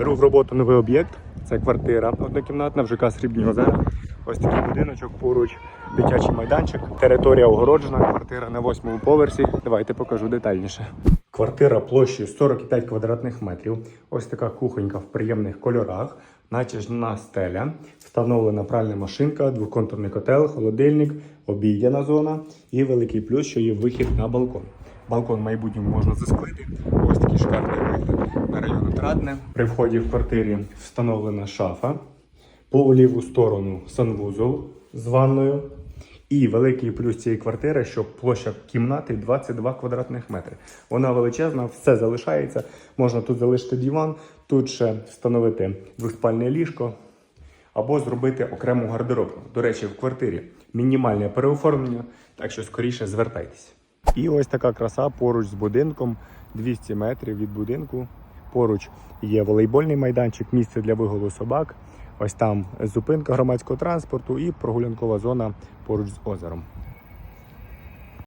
Беру в роботу новий об'єкт. Це квартира однокімнатна в ЖК Срібні озера. Ось такий будиночок поруч, дитячий майданчик. Територія огороджена, квартира на восьмому поверсі. Давайте покажу детальніше. Квартира площею 45 квадратних метрів. Ось така кухонька в приємних кольорах, натяжна стеля, встановлена пральна машинка, двоконтурний котел, холодильник, обідяна зона і великий плюс, що є вихід на балкон. Балкон в майбутньому можна засклити. Ось такий шикарний вигляд на район Отрадне. При вході в квартирі встановлена шафа. По ліву сторону санвузол з ванною. І великий плюс цієї квартири, що площа кімнати 22 квадратних метри. Вона величезна, все залишається. Можна тут залишити диван, тут ще встановити двоспальне ліжко або зробити окрему гардеробну. До речі, в квартирі мінімальне переоформлення, так що скоріше звертайтеся. І ось така краса поруч з будинком, 200 метрів від будинку. Поруч є волейбольний майданчик, місце для виголу собак. Ось там зупинка громадського транспорту і прогулянкова зона поруч з озером.